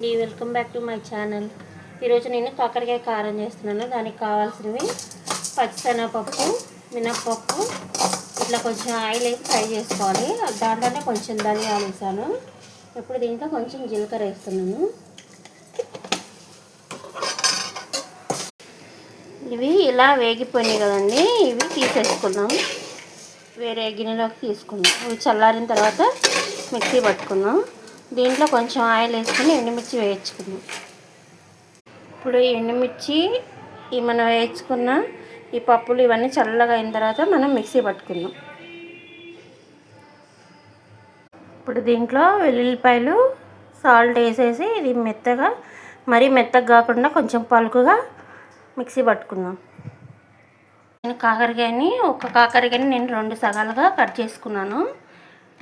అండి welcome back to my channel. ఈరోజు నేను కాకరకాయ కారం చేస్తున్నాను. దానికి కావాల్సినవి పచ్చిశనగపప్పు మినప్పప్పు ఇట్లా కొంచెం ఆయిల్ వేసి ఫ్రై చేసుకోవాలి. దాంట్లోనే కొంచెం ధనియాలు వేసాను. ఇప్పుడు దీంట్లో కొంచెం జీలకర్ర వేస్తున్నాను. ఇవి ఇలా వేగిపోయినాయి కదండి. ఇవి తీసేసుకుందాం. వేరే గిన్నెలోకి తీసుకుందాం. ఇవి చల్లారిన తర్వాత మిక్సీ పట్టుకుందాం. దీంట్లో కొంచెం ఆయిల్ వేసుకొని ఎండుమిర్చి వేయించుకుందాం. ఇప్పుడు ఈ ఎండుమిర్చి ఈ మనం వేయించుకున్న ఈ పప్పులు ఇవన్నీ చల్లగా అయిన తర్వాత మనం మిక్సీ పట్టుకుందాం. ఇప్పుడు దీంట్లో వెల్లుల్లిపాయలు సాల్ట్ వేసేసి ఇది మెత్తగా మరీ మెత్తగా కాకుండా కొంచెం పలుకుగా మిక్సీ పట్టుకుందాం. నేను కాకరకాయని ఒక కాకరకాయని నేను రెండు సగాలుగా కట్ చేసుకున్నాను.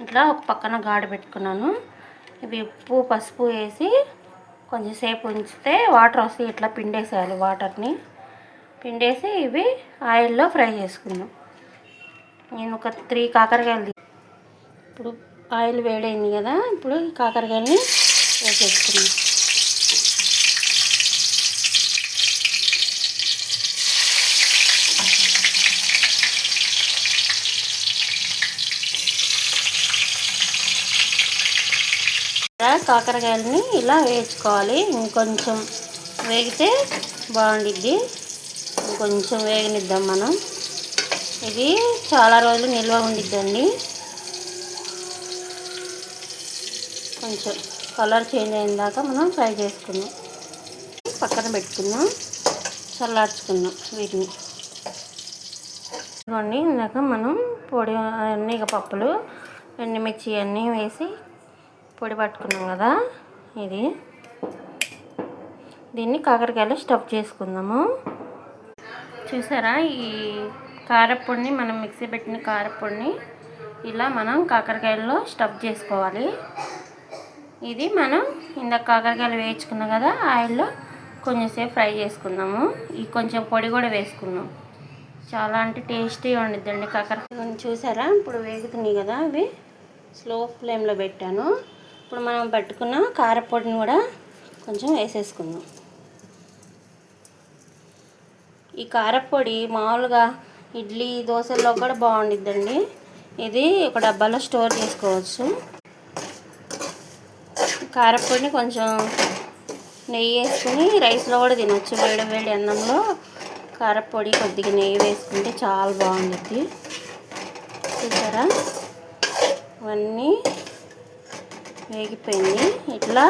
ఇట్లా ఒక పక్కన గాడి పెట్టుకున్నాను. ఇవి ఉప్పు పసుపు వేసి కొంచెంసేపు ఉంచితే వాటర్ వస్తే ఇట్లా పిండేసేయాలి వాటర్ని. పిండేసి ఇవి ఆయిల్లో ఫ్రై చేసుకుందాం. నేను ఒక త్రీ కాకరకాయలు ఇప్పుడు ఆయిల్ వేడైంది కదా ఇప్పుడు కాకరకాయని వేసేసుకున్నాను ఇలా కాకరకాయలని ఇలా వేయించుకోవాలి. ఇంకొంచెం వేగితే బాగుండిద్ది. ఇంకొంచెం వేగనిద్దాం మనం. ఇది చాలా రోజులు నిల్వ ఉండిద్దండి. కొంచెం కలర్ చేంజ్ అయిన దాకా మనం ఫ్రై చేసుకుందాం. పక్కన పెట్టుకుందాం. చల్లార్చుకుందాం వీటిని. ఇదిగోండి ఇందాక మనం పొడి అన్ని పప్పులు ఎండుమిర్చి అన్నీ వేసి పొడి పట్టుకున్నాం కదా ఇది. దీన్ని కాకరకాయలు స్టఫ్ చేసుకుందాము. చూసారా ఈ కారపొడిని మనం మిక్సీ పెట్టిన కారపొడిని ఇలా మనం కాకరకాయల్లో స్టఫ్ చేసుకోవాలి. ఇది మనం ఇందాక కాకరకాయలు వేయించుకున్నాం కదా ఆయిల్లో కొంచెంసేపు ఫ్రై చేసుకుందాము. ఈ కొంచెం పొడి కూడా వేసుకుందాం. చాలా అంటే టేస్టీగా ఉండిద్దండి కాకరకాయ. చూసారా ఇప్పుడు వేగుతున్నాయి కదా అవి. స్లో ఫ్లేమ్లో పెట్టాను. ఇప్పుడు మనం పట్టుకున్న కారపొడిని కూడా కొంచెం వేసేసుకుందాం. ఈ కారపొడి మామూలుగా ఇడ్లీ దోశల్లో కూడా బాగుండిద్దండి. ఇది ఒక డబ్బాలో స్టోర్ చేసుకోవచ్చు. కారపొడిని కొంచెం నెయ్యి వేసుకుని రైస్లో కూడా తినొచ్చు. వేడి వేడి అన్నంలో కారపొడి కొద్దిగా నెయ్యి వేసుకుంటే చాలా బాగుంటుంది చూసారా? ఇవన్నీ వేగిపోయింది. ఇట్లా